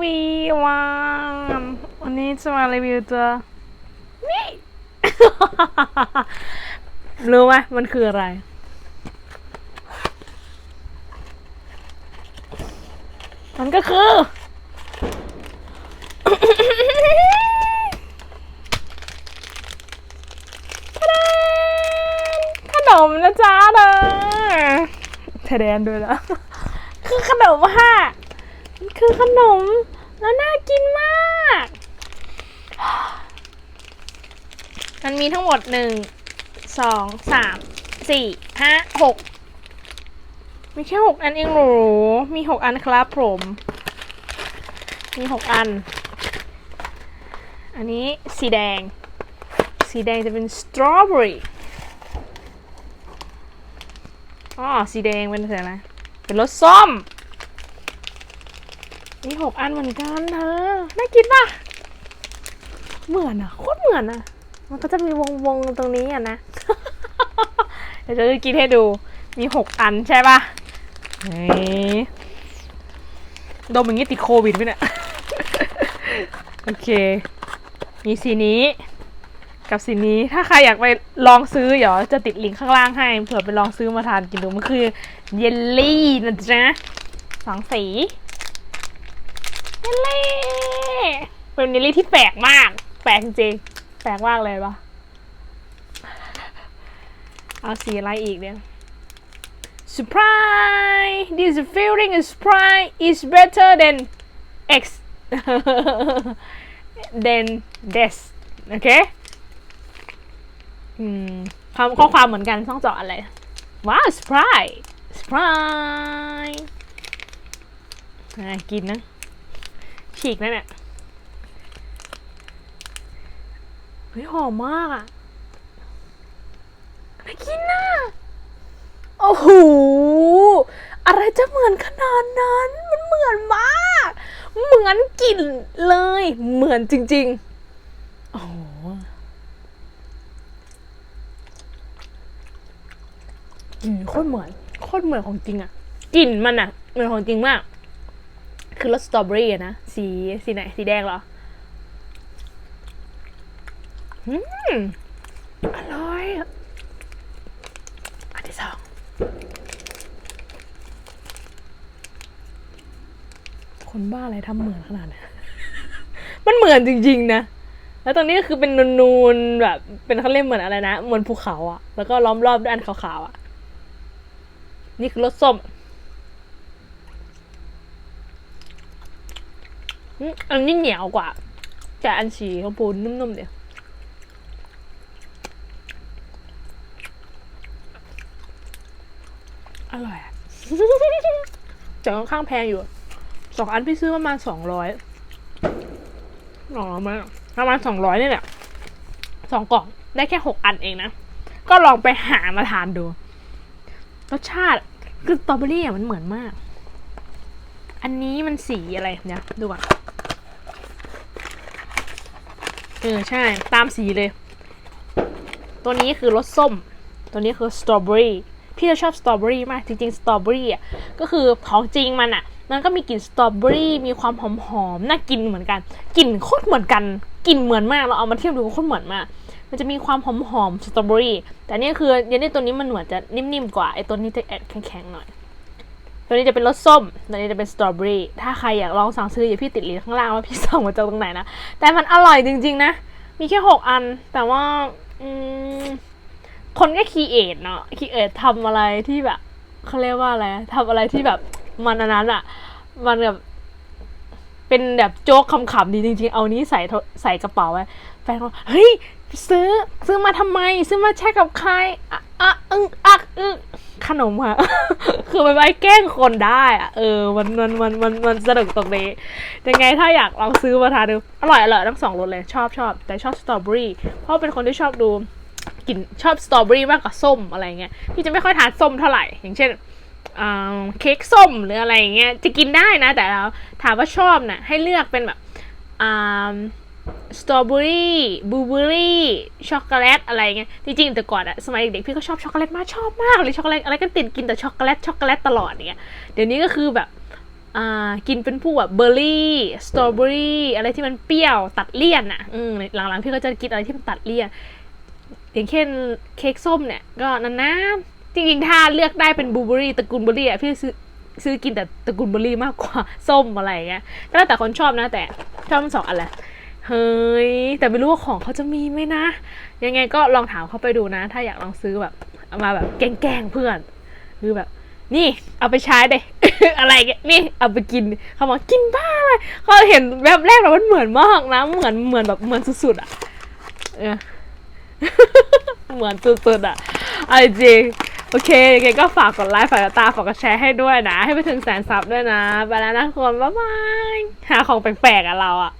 วีวันวันนี้จะมารีวิวตัวนี่ รู้ไหมมันคืออะไร มันก็คือ ขนมนะจ๊ะเด้อแทแดนด้วยนะ คือขนมฮะมันคือขนม แล้วน่ากินมาก มันมีทั้งหมดหนึ่งสองสามสี่ห้าหกมีแค่หกอันเองหรอมีหกอันครับผม มีหกอัน อันนี้สีแดง สีแดงจะเป็นสตรอเบอรี่อ๋อสีแดงเป็นอะไรเป็นรสส้ม มีหกอันเหมือนกันเธอน่ากินป่ะ เหมือนอะโคตรเหมือนอะมันก็จะมีวงวงๆตรงนี้อะนะ เดี๋ยวจะกินให้ดู มีหกอันใช่ป่ะเฮ้ยดมอย่างนี้ติดโควิดไหมเนี่ย โอเค มีสีนี้กับสีนี้ถ้าใครอยากไปลองซื้อเดี๋ยวจะติดลิงก์ข้างล่างให้เผื่อไปลองซื้อมาทานกินดูมันคือเยลลี่นะจ๊ะสองสี เยลลี่เป็นเยลลี่ที่แปลกมาก แปลกจริงๆแปลกมากเลยปะเอาสีอะไรอีกเนี่ย surprise this feeling is surprise is better than x than this โอเคอืมคำข้อความเหมือนกันต้องเจาะอะไร ว้าว surprise surprise กินนะ ฉีกนั่นแหละเฮ้ยหอมมากอะน่ากินน่ะโอ้โหอะไรจะเหมือนขนาดนั้น มันเหมือนมาก เหมือนกลิ่นเลย เหมือนจริงๆโอ้โหกลิ่นโคตรเหมือนโคตรเหมือนของจริงอะกลิ่นมันอะเหมือนของจริงมาก คือรสสตรอเบอรี่อะนะ สีสีไหน สีแดงเหรออืมอร่อยอะอันที่สองคนบ้าอะไรทำเหมือนขนาดนั้นมันเหมือนจริง ๆ นะ แล้วตรงนี้ก็คือเป็นนูนๆแบบ เป็นเขาเรียกเหมือนอะไรนะเหมือนภูเขาอะแล้วก็ล้อมรอบด้วยอันขาวๆอะนี่คือรสส้ม อืมอันนี้เหนียวกว่า แต่อันสีชมพูนุ่มๆเดียวอร่อยอะแต่ค่อนข้างแพงอยู่ สองอันพี่ซื้อประมาณสองร้อยสองร้อยไหมประมาณสองร้อยนี่แหละสองกล่องได้แค่หกอันเองนะ ก็ลองไปหามาทานดู รสชาติคือสตรอเบอรี่อะมันเหมือนมาก อันนี้มันสีอะไรเนี่ย ดูก่อน เออใช่ ตามสีเลย ตัวนี้คือรสส้ม ตัวนี้คือสตรอเบอรี่พี่จะชอบสตรอเบอรี่มาก จริงๆสตรอเบอรี่อะก็คือของจริงมันอะ มันก็มีกลิ่นสตรอเบอรี่มีความหอมๆน่ากินเหมือนกันกลิ่นโคตรเหมือนกันกลิ่นเหมือนมากเราเอามาเทียบดูโคตรเหมือนมาก มันจะมีความหอมๆสตรอเบอรี่แต่นี่คือเยลลี่ตัวนี้มันเหมือนจะนิ่มๆกว่าไอ้ตัวนี้จะแอดแข็งๆหน่อย ตัวนี้จะเป็นรสส้ม ตัวนี้จะเป็นสตรอเบอรี่ ถ้าใครอยากลองสั่งซื้ออย่าพี่ติดลิงข้างล่างว่าพี่สั่งมาจากตรงไหนนะ แต่มันอร่อยจริง ๆ นะ มีแค่หกอัน แต่ว่าอคนก็คีเอทเนาะ คีเอททำอะไรที่แบบเขาเรียกว่าอะไรทำอะไรที่แบบมันอันนั้นอะมันแบบเป็นแบบโจ๊กขำๆดีจริง ๆ เอานี้ใส่ใส่กระเป๋าไว้แฟนก็เฮ้ย ซื้อซื้อมาทำไม ซื้อมาแช่กับใครอะอะอึ้งอักอึ้งขนมอะคือมันไปแกล้งคนได้อะเออมันมันมันมันมันสนุกตรงนี้ ยังไงถ้าอยากลองซื้อมาทานดู อร่อยอร่อยทั้งสองรสเลย ชอบชอบแต่ชอบสตรอเบอรี่เพราะเป็นคนที่ชอบดูกินชอบสตรอเบอรี่มากกว่าส้มอะไรเงี้ยพี่จะไม่ค่อยทานส้มเท่าไหร่ อย่างเช่นเค้กส้มหรืออะไรเงี้ยจะกินได้นะ แต่เราถามว่าชอบนะ่ะให้เลือกเป็นแบบอ่า สตรอเบอรี่บลูเบอรี่ช็อกโกแลตอะไรเงี้ยจริงๆแต่ก่อนอะสมัยเด็กๆพี่ก็ชอบช็อกโกแลตมากชอบมากเลยช็อกโกแลตอะไรก็ติดกินแต่ช็อกโกแลตช็อกโกแลตตลอดเงี้ยเดี๋ยวนี้ก็คือแบบอ่ากินเป็นพวกแบบเบอร์รี่สตรอเบอรี่อะไรที่มันเปรี้ยวตัดเลี่ยนอะอืมหลังๆพี่ก็จะกินอะไรที่มันตัดเลี่ยนอย่างเช่นเค้กส้มเนี่ยก็นานๆจริงๆถ้าเลือกได้เป็นบลูเบอรี่ตระกูลเบอร์รี่อะพี่ซื้อซื้อกินแต่ตระกูลเบอร์รี่มากกว่าส้มอะไรเงี้ยก็แล้วแต่คนชอบนะแต่ชอบสองอันแหละ เฮ้ย แต่ไม่รู้ว่าของเขาจะมีไหมนะ ยังไงก็ลองถามเขาไปดูนะ ถ้าอยากลองซื้อแบบเอามาแบบแกล้งๆเพื่อนคือแบบ นี่เอาไปใช้เด้อะไรเงี้ยนี่เอาไปกินเขาบอกกินบ้าอะไรเขาเห็นแบบแรกแล้วมันเหมือนมากนะ เหมือนเหมือนแบบเหมือนสุดๆอะเออเหมือนสุดๆอะเอจริงโอเคยังไงก็ฝากกดไลค์ฝากกดตาฝากกดแชร์ให้ด้วยนะ ให้ไปถึงแสนซับด้วยนะ ไปแล้วนะทุกคนบ๊ายบายหาของแปลกๆอะเราอะ